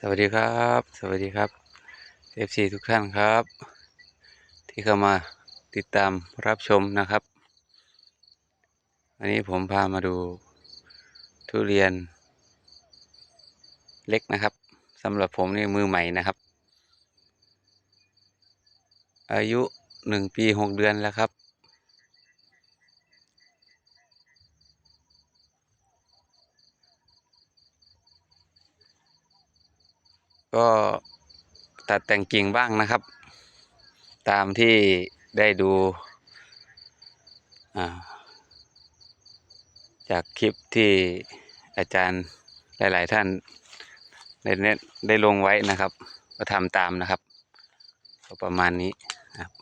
สวัสดีครับ สวัสดีครับ FC ทุกท่านครับ ที่เข้ามาติดตามรับชมนะครับวันนี้ผมพามาดูทุเรียน เล็กนะครับสำหรับผมนี่มือใหม่นะครับ อายุหนึ่งปีหกเดือนแล้วครับ ก็ตัดแต่งกิ่งบ้างนะครับ ตามที่ได้ดูจากคลิปที่อาจารย์หลาย ๆ ท่านได้น็ตได้ลงไว้นะครับ ก็ทำตามนะครับ ก็ประมาณนี้นะครับ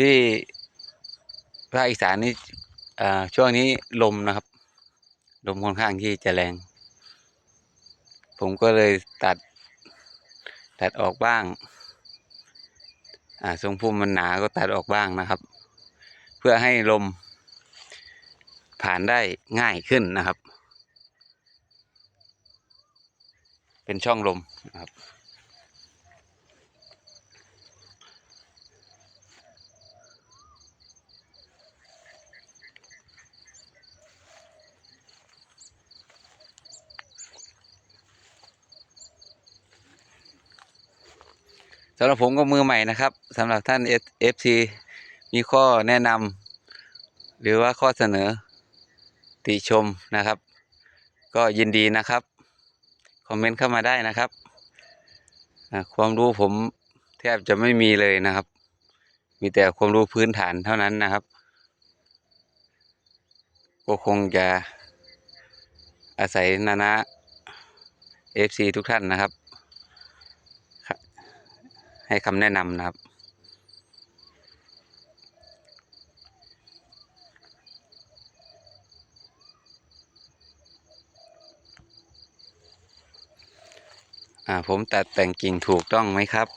ที่ภาคอีสานนี่ช่วงนี้ลมนะครับ ลมค่อนข้างที่จะแรง ผมก็เลยตัด ตัดออกบ้างอ่าทรงพุ่มมันหนาก็ตัดออกบ้างนะครับ เพื่อให้ลมผ่านได้ง่ายขึ้นนะครับ เป็นช่องลมนะครับ สำหรับผมก็มือใหม่นะครับสำหรับท่าน FC มีข้อแนะนำหรือว่าข้อเสนอติชมนะครับ ก็ยินดีนะครับ คอมเมนต์เข้ามาได้นะครับความรู้ผมแทบจะไม่มีเลยนะครับ มีแต่ความรู้พื้นฐานเท่านั้นนะครับ ก็คงจะอาศัยนานะ FC ทุกท่านนะครับ ให้คำแนะนำนะครับอ่าผมตัดแต่งกิ่งถูกต้องไหมครับ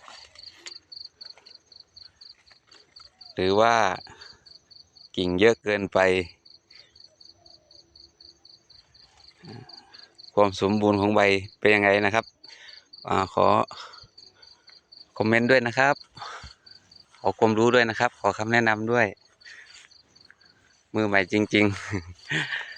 หรือว่ากิ่งเยอะเกินไป ความสมบูรณ์ของใบเป็นยังไงนะครับอ่าขอ คอมเมนต์ด้วยนะครับ ขอความรู้ด้วยนะครับ ขอคำแนะนำด้วย มือใหม่จริง ๆ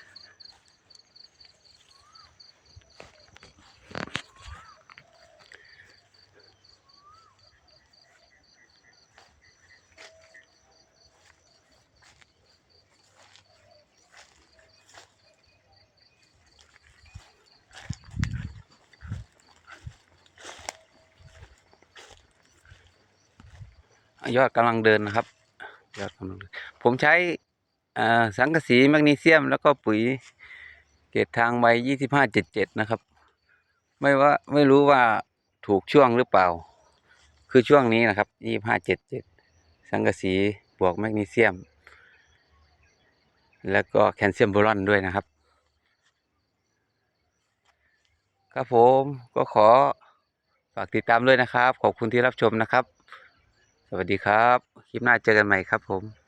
ยอดกำลังเดินนะครับ ยอดกำลังเดินผมใช้อ่าสังกะสีแมกนีเซียม แล้วก็ปุ๋ยเกรดทางใบยี่สิบห้าเจ็ดเจ็ดนะครับ ไม่ว่าไม่รู้ว่าถูกช่วงหรือเปล่า คือช่วงนี้นะครับยี่ห้าเจ็ดเจ็ดสังกะสีบวกแมกนีเซียม แล้วก็แคลเซียมบรอนด้วยนะครับ ครับผมก็ขอฝากติดตามด้วยนะครับ ขอบคุณที่รับชมนะครับ วัสดีครับ คลิปหน้าเจอกันใหม่ครับผม